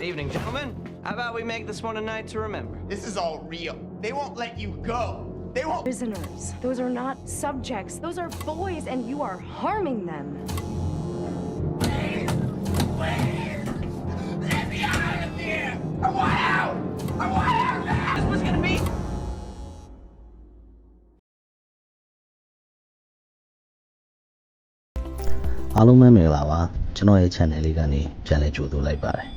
Evening, gentlemen. How about we make this one a night to remember? This is all real. They won't let you go. They won't. Prisoners. Those are not subjects. Those are boys, and you are harming them. Let me out of here! I want out! I want out now! This was gonna be. အားလုံးပဲမင်္ဂလာပါကျွန်တော်ရဲ့ channel လေးကနေပြန်လည်ကြိုဆိုလိုက်ပါတယ်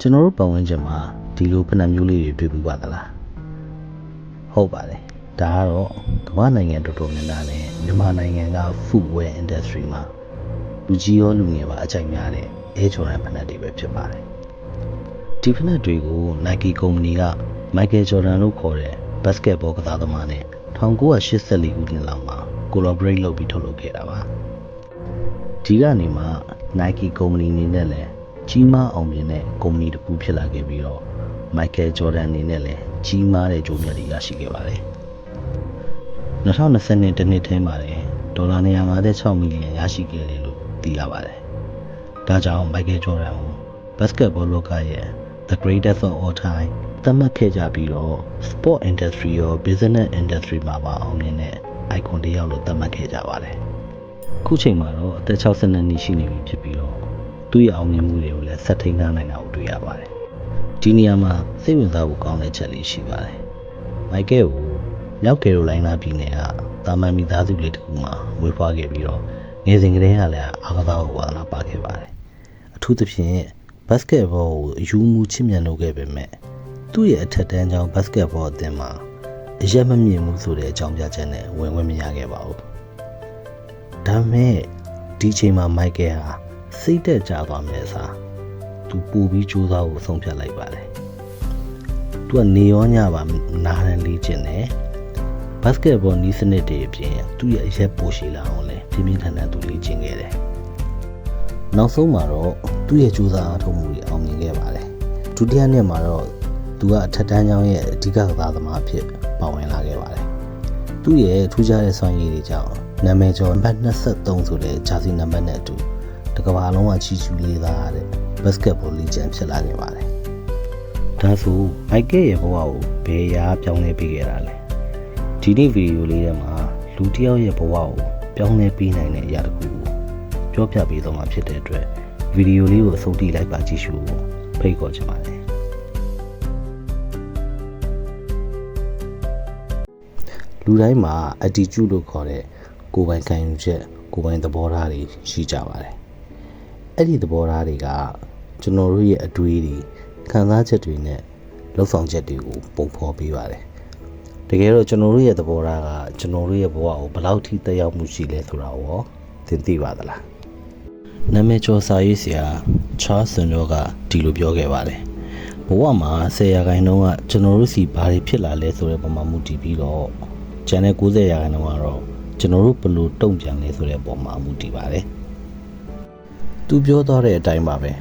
ကျွန်တော်တို့ပတ်ဝန်းကျင်မှာဒီလိုဖဏမျိုးလေးတွေတွေ့ပြီးပါသလားဟုတ်ပါတယ်ဒါကတော့ကမ္ဘာနိုင်ငံတော်တော်များများနဲ့မြန်မာနိုင်ငံက footwear industry မှာလူကြီးရောလူငယ်ပါအကြိုက်များတဲ့ Air Jordan ဖဏတွေပဲဖြစ်ပါတယ်ဒီဖဏတွေကို Nike ကုမ္ပဏီက Michael Jordan လို့ခေါ်တဲ့ basketball ကစားသမားနဲ့1984ခုနှစ်လောက်မှာ collaborate လုပ်ပြီးထုတ်လုပ်ခဲ့တာပါဒီကနေမှ Nike ကုမ္ပဏီအနေနဲ့လည်း ကြီးမားအောင်မြင်တဲ့ကုမ္ပဏီတစ်ခုဖြစ်လာခဲ့ပြီးတော့ Michael Jordan အနေနဲ့လည်းကြီးမားတဲ့ကြိုးမြတ်တွေရရှိခဲ့ပါတယ်။2020တနှစ်ထဲမှာလည်းဒေါ်လာ156မီလီယံရရှိခဲ့တယ်လို့သိရပါတယ်။ဒါကြောင့် Michael Jordan ကို basketball လောကရဲ့ the greatest of all time သတ်မှတ်ခဲ့ကြပြီးတော့ sport industry ရော business industry မှာပါအောင်မြင်တဲ့ icon တစ်ယောက်လို့သတ်မှတ်ခဲ့ကြပါတယ်။ခုချိန်မှာတော့အသက်62နှစ်ရှိနေပြီဖြစ်ပြီးတော့ သူ့ရဲ့အောင်မြင်မှုတွေကိုလည်းဆက်ထိန်ထားနိုင်တာကိုတွေ့ရပါတယ်။ဒီနေရာမှာစိတ်ဝင်စားဖို့ကောင်းတဲ့ချက်လေးရှိပါတယ်။မိုက်ကယ်ကိုမြောက်ကယ်ရိုလိုင်းနာပြည်နယ်ကတာမန်မိသားစုလေးတစ်ခုမှာမွေးဖွားခဲ့ပြီးတော့ငယ်စဉ်ကတည်းကလည်းအားကစားကိုဝါသနာပါခဲ့ပါတယ်။အထူးသဖြင့်ဘတ်စကက်ဘောကိုအယူမူချစ်မြတ်လုပ်ခဲ့ပေမဲ့သူ့ရဲ့အထက်တန်းကျောင်းဘတ်စကက်ဘောအသင်းမှာအရက်မမြင်မှုဆိုတဲ့အကြောင်းပြချက်နဲ့ဝင်ခွင့်မရခဲ့ပါဘူး။ဒါပေမဲ့ဒီချိန်မှာမိုက်ကယ်ဟာ စိတ်သက်သာသွားမယ်အစားသူပူပြီးကြိုးစားဖို့ဆုံးဖြတ်လိုက်ပါတယ်။သူကနေရောညပါနားရန်လေးကျင်တယ်။ဘတ်စကက်ဘောနီးစနစ်တွေအပြင်သူ့ရဲ့အရက်ပိုရှိလာအောင်လဲပြင်းပြင်းထန်ထန်သူလေ့ကျင့်ခဲ့တယ်။နောက်ဆုံးမှာတော့သူ့ရဲ့ကြိုးစားအားထုတ်မှုတွေအောင်မြင်ခဲ့ပါတယ်။ဒုတိယနှစ်မှာတော့သူကအထက်တန်းကျောင်းရဲ့အဓိကကစားသမားအဖြစ်ပါဝင်လာခဲ့ပါတယ်။သူ့ရဲ့ထူးခြားတဲ့စွမ်းရည်တွေကြောင့်နာမည်ကျော်နံပါတ်23ဆိုတဲ့ဂျာစီနံပါတ်နဲ့အတူ တစ်ကမ္ဘာလုံးကချီချူလေးသားတဲ့ဘတ်စကက်ဘောလီဂျန်ဖြစ်လာခဲ့ပါတယ်။ဒါဆိုမိုက်ကယ်ရဲ့ဘဝကိုဘယ်ရာပြောင်းလဲပေးခဲ့တာလဲ။ဒီနေ့ဗီဒီယိုလေးထဲမှာလူတစ်ယောက်ရဲ့ဘဝကိုပြောင်းလဲပေးနိုင်တဲ့အရာတစ်ခုကိုပြောပြပေးတော့မှာဖြစ်တဲ့အတွက်ဗီဒီယိုလေးကိုအဆုံးထိလိုက်ပါကြည့်ရှုဖို့ဖိတ်ခေါ်ချင်ပါတယ်။လူတိုင်းမှာ attitude လို့ခေါ်တဲ့ကိုယ်ပိုင်ခံယူချက်ကိုယ်ပိုင်သဘောထားတွေရှိကြပါတယ်။ အဲ့ဒီသဘောထားတွေကကျွန်တော်တို့ရဲ့အတွေးတွေခံစားချက်တွေနဲ့လှုပ်ဆောင်ချက်တွေကိုပုံဖော်ပေးပါတယ်။တကယ်တော့ကျွန်တော်တို့ရဲ့သဘောထားကကျွန်တော်တို့ရဲ့ဘဝကိုဘယ်လောက်ထိသက်ရောက်မှုရှိလဲဆိုတာကိုရောသင်သိပါသလား။နာမည်ကျော်စာရေးဆရာချားစန်ရောကဒီလိုပြောခဲ့ပါတယ်။ဘဝမှာ10ရာခိုင်နှုန်းကကျွန်တော်တို့စီဘာတွေဖြစ်လာလဲဆိုတဲ့ပုံမှန်မူတည်ပြီးတော့ကျန်တဲ့90ရာခိုင်နှုန်းကတော့ကျွန်တော်တို့ဘယ်လိုတုံ့ပြန်လဲဆိုတဲ့ပုံမှာအမှုတည်ပါတယ်။ သူပြောသွားတဲ့အတိုင်းပါပဲ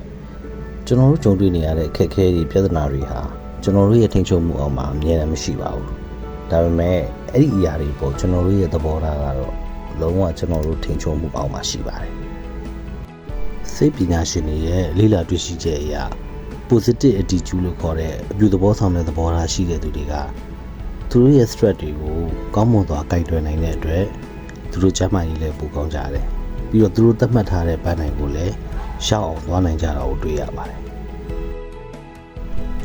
။ကျွန်တော်တို့ကြုံတွေ့နေရတဲ့အခက်အခဲတွေပြဿနာတွေဟာကျွန်တော်တို့ရဲ့ထိန်းချုပ်မှုအောက်မှာအမြဲတမ်းမရှိပါဘူး။ဒါပေမဲ့အဲ့ဒီအရာတွေပေါ့ကျွန်တော်တို့ရဲ့သဘောထားကတော့လုံးဝကျွန်တော်တို့ထိန်းချုပ်မှုအောက်မှာရှိပါတယ်။စိတ်ပညာရှင်တွေရဲ့လေ့လာတွေ့ရှိချက်အရ positive attitude လို့ခေါ်တဲ့အပြုသဘောဆောင်တဲ့သဘောထားရှိတဲ့သူတွေကသူတို့ရဲ့ stress တွေကိုကောင်းမွန်စွာကိုင်တွယ်နိုင်တဲ့အတွက်သူတို့ကျန်းမာရေးလည်းပိုကောင်းကြတယ်။ ပြီးတော့သူတို့သတ်မှတ်ထားတဲ့ပန်းနိုင်ကိုလည်းရှောက်အောင်သွားနိုင်ကြတာကိုတွေ့ရပါတယ်။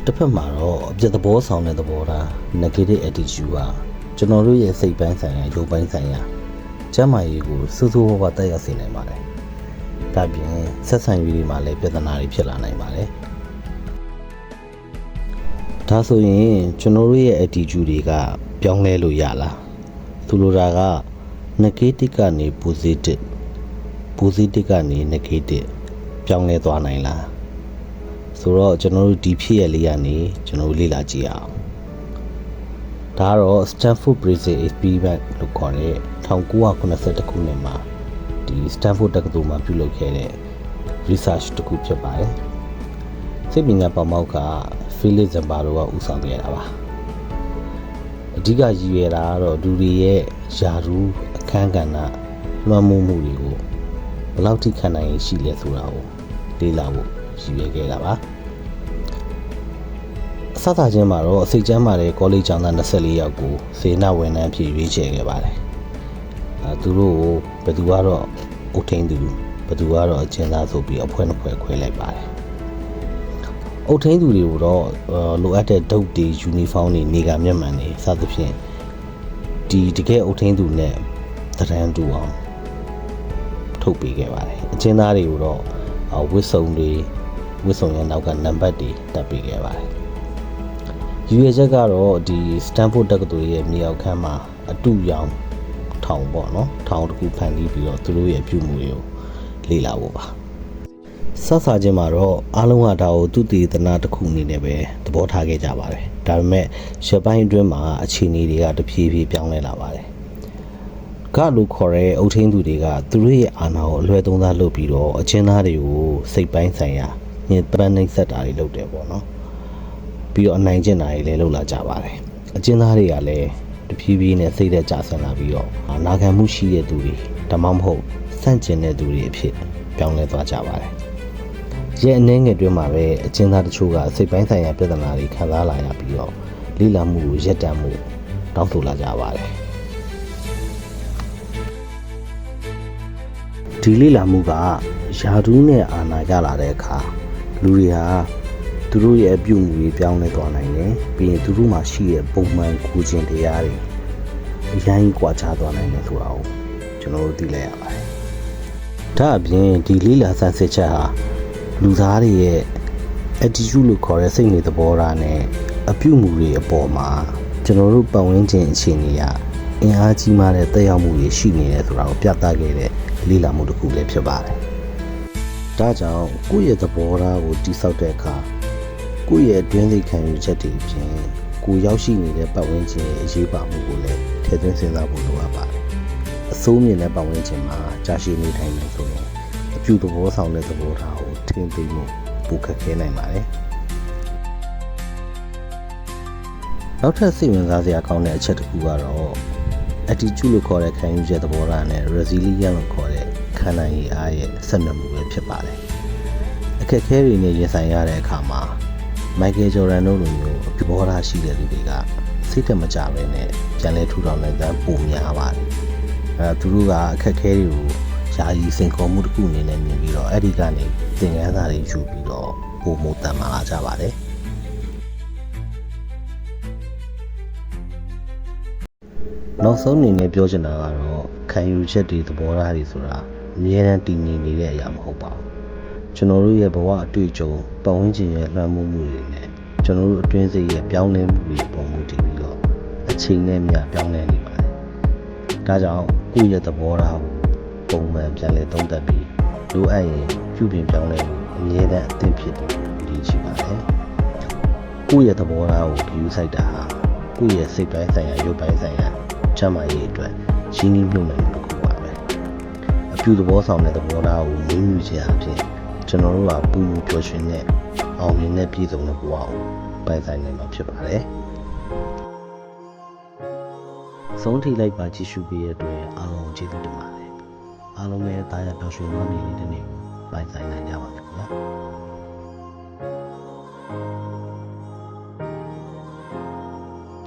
တစ်ဖက်မှာတော့အပြစ်သဘောဆောင်တဲ့သဘောထား negative attitude ကကျွန်တော်တို့ရဲ့စိတ်ပိုင်းဆိုင်ရာရုပ်ပိုင်းဆိုင်ရာကျန်းမာရေးကိုစိုးစိုးဝါးဝါတက်ရောက်စေနိုင်ပါတယ်။ဒါပြင်ဆက်ဆံရေးတွေမှာလည်းပြဿနာတွေဖြစ်လာနိုင်ပါတယ်။ဒါဆိုရင်ကျွန်တော်တို့ရဲ့ attitude တွေကပြောင်းလဲလို့ရလားသူလိုတာက negative ကနေ positive positive ကနေ negative ပြောင်းလဲသွားနိုင်လားဆိုတော့ကျွန်တော်တို့ဒီဖြစ်ရလေးကနေကျွန်တော်တို့လေ့လာကြည့်အောင်ဒါကတော့ Stanford Prison Experiment လို့ခေါ်တဲ့1982ခုနှစ်မှာဒီ Stanford တက္ကသိုလ်မှာပြုလုပ်ခဲ့တဲ့ research တစ်ခုဖြစ်ပါတယ်စိတ်ပညာပေါမောက်ကဖီလစ်ဇမ်ဘာလိုကဦးဆောင်ခဲ့တာပါအဓိကရည်ရွယ်တာကတော့လူတွေရဲ့ယာရူးအခန်းကဏ္ဍလွှမ်းမိုးမှုတွေကိုဘယ် လောက်ထိခံနိုင်ရရှိလဲဆိုတာကိုလေ့လာဖို့ရည်ရွယ်ခဲ့တာပါစသချင်းမှာတော့စိတ်ချမ်းမာတဲ့ကောလိပ်ကျောင်းသား24ယောက်ကိုစေနာဝန်ထမ်းဖြစ်ရွေးချယ်ခဲ့ပါတယ်အဲသူတို့ကိုဘယ်သူကတော့အုတ်ထင်းသူဘယ်သူကတော့အကျဉ်းသားဆိုပြီးအဖွဲ့နှစ်ဖွဲ့ခွဲလိုက်ပါတယ်အုတ်ထင်းသူတွေကိုတော့အာလိုအပ်တဲ့ဒုတ်တွေယူနီဖောင်းတွေနေကမျက်မှန်တွေစသဖြင့်ဒီတကယ်အုတ်ထင်းသူနဲ့တရန်တူအောင် ထုတ်ပေးခဲ့ပါတယ်အကျဉ်းသားတွေကိုတော့အာဝစ်စုံတွေဝစ်စုံရဲ့နောက်ကနံပါတ်တွေတက်ပေးခဲ့ပါတယ်ယူရချက်ကတော့ဒီစတန်ဖို့တက္ကသိုလ်ရဲ့မြေအောက်ခန်းမှာအတူရောင်ထောင်ပေါ့နော်ထောင်တစ်ခုဖန်တီးပြီးတော့သူတို့ရဲ့ပြုမှုတွေကိုလေ့လာဖို့ပါဆက်စားခြင်းမှာတော့အားလုံးကဒါကိုသူတည်တနာတစ်ခုအနေနဲ့ပဲသဘောထားခဲ့ကြပါတယ်ဒါပေမဲ့ရပိုင်းအတွင်းမှာအခြေအနေတွေကတဖြည်းဖြည်းပြောင်းလဲလာပါတယ် ကလို့ခေါ်တဲ့အုတ်ထင်းသူတွေကသူတို့ရဲ့အာဏာကိုအလွယ်သုံးစားလုပ်ပြီးတော့အချင်းသားတွေကိုစိတ်ပိုင်းဆိုင်ရာညစ်ပန်းနှိပ်စက်တာတွေလုပ်တယ်ပေါ့နော်ပြီးတော့အနိုင်ကျင့်တာတွေလည်းလုပ်လာကြပါတယ်အကျဉ်းသားတွေကလည်းတဖြည်းဖြည်းနဲ့စိတ်သက်ကြဆင်းလာပြီးတော့အာနာခံမှုရှိတဲ့သူတွေဒါမှမဟုတ်စန့်ကျင်တဲ့သူတွေအဖြစ်ပြောင်းလဲသွားကြပါတယ်ရဲ့အနှဲငယ်တွင်းမှာပဲအကျဉ်းသားတချို့ကစိတ်ပိုင်းဆိုင်ရာပြဿနာတွေခံစားလာရပြီးတော့လိလာမှုကိုရပ်တန့်မှုတောင်းဆိုလာကြပါတယ် ဒီလိလာမှုကယာဒူးနဲ့အာနာရလာတဲ့အခါလူတွေဟာသူတို့ရဲ့အပြုအမူတွေပြောင်းလဲသွားနိုင်တယ်ပြီးရင်သူတို့မှာရှိတဲ့ပုံမှန်ကိုကျင်တရားတွေအရင်ကြီးကွာခြားသွားနိုင်တယ်ဆိုတာကိုကျွန်တော်တို့သိလိုက်ရပါတယ်ဒါအပြင်ဒီလိလာဆန်းစစ်ချက်ဟာလူသားတွေရဲ့ attitude လို့ခေါ်တဲ့စိတ်နေသဘောထားနဲ့အပြုအမူတွေအပေါ်မှာကျွန်တော်တို့ပတ်ဝန်းကျင်အခြေအနေကအင်အားကြီးမားတဲ့တက်ရောက်မှုတွေရှိနေတယ်ဆိုတာကိုပြသခဲ့တဲ့ လိလာမှုတစ်ခုလည်းဖြစ်ပါတယ်ဒါကြောင့်ကိုယ့်ရဲ့သဘောထားကိုတိဆောက်တဲ့အခါကိုယ့်ရဲ့အတွင်းစိတ်ခံယူချက်တွေအပြင်ကိုယ်ရောက်ရှိနေတဲ့ပတ်ဝန်းကျင်ရဲ့အရေးပါမှုကိုလည်းထည့်သွင်းစဉ်းစားဖို့လိုအပ်ပါတယ်။အစိုးမြင်တဲ့ပတ်ဝန်းကျင်မှာကြာရှည်နေထိုင်နေဆိုရင်အပြုသဘောဆောင်တဲ့သဘောထားကိုထင်သိမှုပိုခက်ခဲနိုင်ပါတယ်။နောက်ထပ်စိတ်ဝင်စားစရာကောင်းတဲ့အချက်တစ်ခုကတော့ attitude လို့ခေါ်တဲ့ခံယူချက်သဘောထားနဲ့ resilience လို့ခေါ်တဲ့ခံနိုင်ရည်အားရဲ့ဆက်နွယ်မှုပဲဖြစ်ပါတယ်။အခက်အခဲတွေနဲ့ရင်ဆိုင်ရတဲ့အခါမှာမိုက်ကယ်ဂျော်ဒန်တို့လိုမျိုးအဘောထားရှိတဲ့လူတွေကစိတ်သက်မကြပဲနဲ့ပြန်လဲထူထောင်နိုင်တဲ့ပုံများပါတယ်။အဲသူတို့ကအခက်အခဲတွေကိုယာယီစင်ခေါ်မှုတစ်ခုအနေနဲ့မြင်ပြီးတော့အဲ့ဒီကနေသင်ခန်းစာတွေယူပြီးတော့ပုံမတန်မာလာကြပါတယ်။ နောက်ဆုံးအနေနဲ့ပြောချင်တာကတော့ခံယူချက်တွေသဘောထားတွေဆိုတာအမြဲတမ်းတည်ငြိမ်နေတဲ့အရာမဟုတ်ပါဘူး။ကျွန်တော်တို့ရဲ့ဘဝအတွေ့အကြုံပတ်ဝန်းကျင်ရဲ့လွှမ်းမိုးမှုတွေနဲ့ကျွန်တော်တို့အတွင်းစိတ်ရဲ့ပြောင်းလဲမှုတွေပုံမှုတည်ပြီးတော့အချိန်နဲ့မျှပြောင်းလဲနေပါတယ်။ဒါကြောင့်ကိုယ့်ရဲ့သဘောထားကိုပုံမှန်ပြန်လည်သုံးသပ်ပြီးလိုအပ်ရင်ပြုပြင်ပြောင်းလဲမှုအမြဲတမ်းအသင့်ဖြစ်တယ်ဒီရှိပါတယ်။ကိုယ့်ရဲ့သဘောထားကိုကြည့်ဆိုင်တာဟာကိုယ့်ရဲ့စိတ်ပိုင်းဆိုင်ရာရုပ်ပိုင်းဆိုင်ရာ ချမ်းသာရေးအတွက်ရှင်းနှီးမြှုပ်နှံမှုတစ်ခုပါပဲ။အပြုသဘောဆောင်တဲ့သဘောထားကိုမွေးမြူခြင်းအဖြစ်ကျွန်တော်တို့ကပူပူပျော်ရွှင်တဲ့အောင်မြင်တဲ့ပြည်စုံတဲ့ဘဝကိုပိုင်ဆိုင်နိုင်မှာဖြစ်ပါတယ်။ဆုံးထိလိုက်ပါကြည့်ရှုပေးရတဲ့အတွက်အားလုံးကျေးဇူးတင်ပါတယ်။အားလုံးလည်းတာယာပျော်ရွှင်သောနေ့လေးတစ်နေ့ကိုပိုင်ဆိုင်နိုင်ကြပါစေခင်ဗျာ။